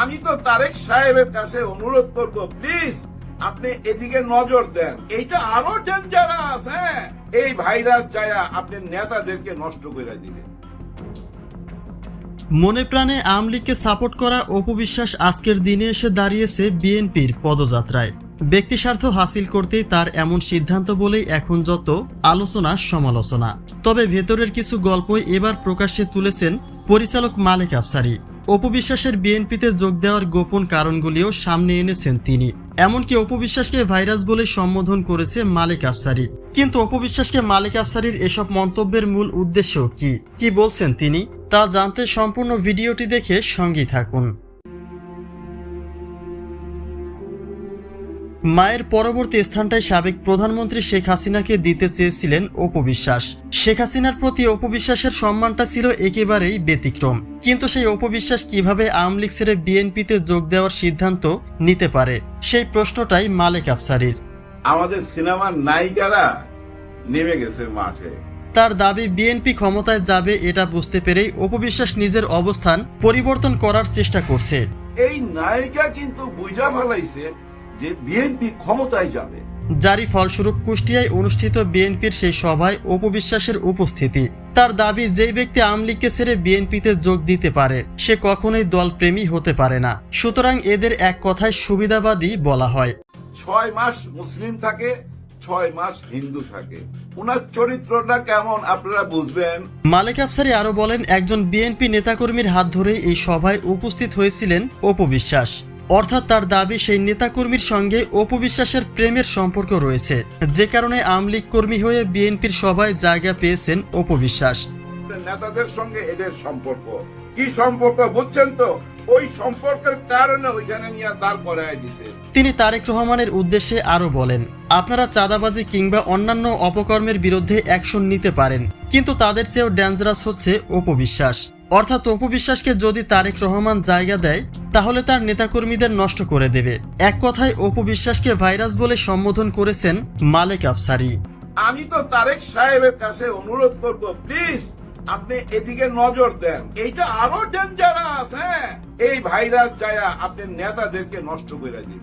আমি তো তারেক সাহেবের কাছে অনুরোধ করব প্লিজ আপনি এদিকে নজর দেন। এইটা আরও ডেঞ্জারাস হ্যাঁ? এই ভাইরাস যায়া আপনি নেতাদেরকে নষ্ট করে দিবে। মনে প্রাণে আওয়ামী লীগকে সাপোর্ট করা অপবিশ্বাস আজকের দিনে এসে দাঁড়িয়েছে বিএনপির পদযাত্রায়। ব্যক্তিস্বার্থ হাসিল করতেই তার এমন সিদ্ধান্ত বলেই এখন যত আলোচনা, সমালোচনা। তবে ভেতরের কিছু গল্পই এবার প্রকাশ্যে তুলেছেন পরিচালক মালেক আফসারি। অপবিশ্বাসের বিএনপিতে যোগ দেওয়ার গোপন কারণগুলিও সামনে এনেছেন তিনি। এমনকি অপবিশ্বাসকে ভাইরাস বলে সম্বোধন করেছে মালিক আফসারি। কিন্তু অপবিশ্বাসকে মালিক আফসারির এসব মন্তব্যের মূল উদ্দেশ্য কি? কি বলছেন তিনি? তা জানতে সম্পূর্ণ ভিডিওটি দেখে সঙ্গী থাকুন। মায়ের পরবর্তী স্থানটায় সাবেক প্রধানমন্ত্রী শেখ হাসিনাকে দিতে চেয়েছিলেন অপবিশ্বাস শেখ হাসিনার প্রতি অপবিশ্বাসের সম্মানটা ছিল একেবারেই ব্যতিক্রম। কিন্তু সেই অপবিশ্বাস কীভাবে আওয়ামী লীগ ছেড়ে বিএনপিতে যোগ দেওয়ার সিদ্ধান্ত নিতে পারে সেই প্রশ্নটাই মালেক আফসারির। আমাদের সিনেমার নায়িকারা নেমে গেছে মাঠে। তার দাবি বিএনপি ক্ষমতায় যাবে এটা বুঝতে পেরেই অপবিশ্বাস নিজের অবস্থান পরিবর্তন করার চেষ্টা করছে। এই নায়িকা কিন্তু বুঝা ফেলাইছে যে বিএনপি ক্ষমতায় যাবে। যারই ফলস্বরূপ কুষ্টিয়ায় অনুষ্ঠিত বিএনপির সেই সভায় অপবিশ্বাসের উপস্থিতি। তার দাবি যেই ব্যক্তি আওয়ামী লীগকে ছেড়ে বিএনপিতে যোগ দিতে পারে সে কখনোই দলপ্রেমী হতে পারে না। সুতরাং এদের এক কথায় সুবিধাবাদী বলা হয়। ছয় মাস মুসলিম থাকে ছয় মাস হিন্দু থাকে। উনার চরিত্রটা কেমন আপনারা বুঝবেন? মালেক আফসারি আরও বলেন একজন বিএনপি নেতাকর্মীর হাত ধরেই এই সভায় উপস্থিত হয়েছিলেন অপবিশ্বাস। অর্থাৎ তার দাবি সেই নেতাকর্মীর সঙ্গে অপবিশ্বাসের প্রেমের সম্পর্ক রয়েছে। যে কারণে আওয়ামী কর্মী হয়ে বিএনপির সভায় জায়গা পেয়েছেন অপবিশ্বাস। নেতাদের সঙ্গে এদের সম্পর্ক। কি সম্পর্ক বুঝছেন তো? ওই সম্পর্কের কারণে ওইখানে নিয়ে দাঁড় করায় দিছে। তিনি তারেক রহমানের উদ্দেশ্যে আরও বলেন আপনারা চাঁদাবাজি কিংবা অন্যান্য অপকর্মের বিরুদ্ধে অ্যাকশন নিতে পারেন কিন্তু তাদের চেয়েও ডেঞ্জারাস হচ্ছে অপবিশ্বাস। অর্থাৎ অপবিশ্বাসকে যদি তারেক রহমান জায়গা দেয় তাহলে তার নেতাকর্মীদের নষ্ট করে দেবে। এক কথায় অপবিশ্বাসকে ভাইরাস বলে সম্বোধন করেছেন মালেক আফসারি। আমি তো তারেক সাহেবের কাছে অনুরোধ করব প্লিজ আপনি এদিকে নজর দেন। এইটা আরও ডেঞ্জারাস হ্যাঁ? এই ভাইরাস যায়া আপনি নেতাদেরকে নষ্ট করে দিবে।